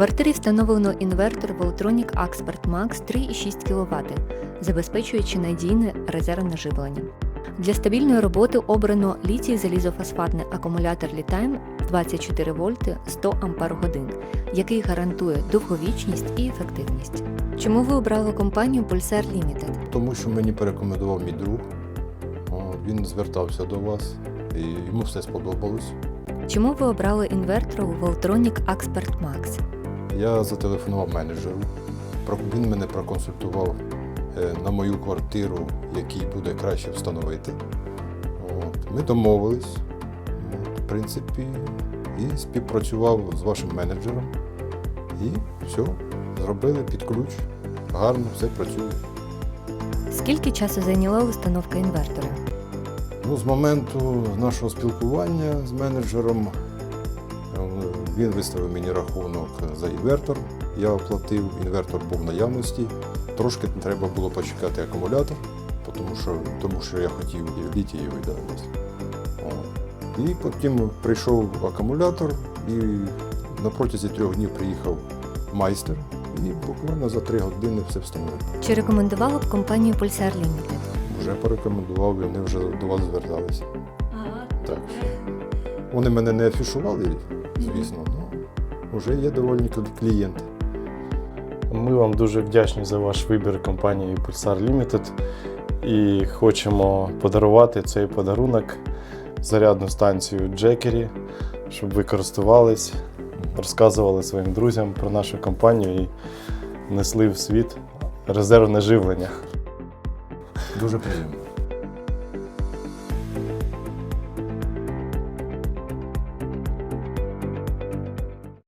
квартирі встановлено інвертор Voltronic Expert Max 3,6 кВт, забезпечуючи надійне резервне живлення. Для стабільної роботи обрано літій залізофосфатний акумулятор Літайм 24 вольти 100 Ампер який гарантує довговічність і ефективність. Чому ви обрали компанію Pulsar Limited? Тому що мені порекомендував мій друг. Він звертався до вас і йому все сподобалось. Чому ви обрали інвертор Voltronic Expert Max? Я зателефонував менеджеру. Він мене проконсультував е, на мою квартиру, який буде краще встановити. От. Ми домовились, в принципі, і співпрацював з вашим менеджером. І все, зробили під ключ. Гарно, все працює. Скільки часу зайняла установка інвертора? Ну, з моменту нашого спілкування з менеджером він виставив мені рахунок за інвертор. Я оплатив, інвертор був в наявності. Трошки треба було почекати акумулятор, тому що, тому що я хотів і літієвий да, десь. І потім прийшов акумулятор, і на протязі трьох днів приїхав майстер, і буквально за три години все встановив. Чи рекомендувала б компанію Pulsar Limited? Вже порекомендував, вони вже до вас зверталися. Так. Вони мене не афішували, звісно, але вже є довольні клі- клієнти. Ми вам дуже вдячні за ваш вибір компанії Pulsar Limited і хочемо подарувати цей подарунок зарядну станцію Джекері, щоб ви користувались, розказували своїм друзям про нашу компанію і несли в світ резервне живлення. Дуже приємно.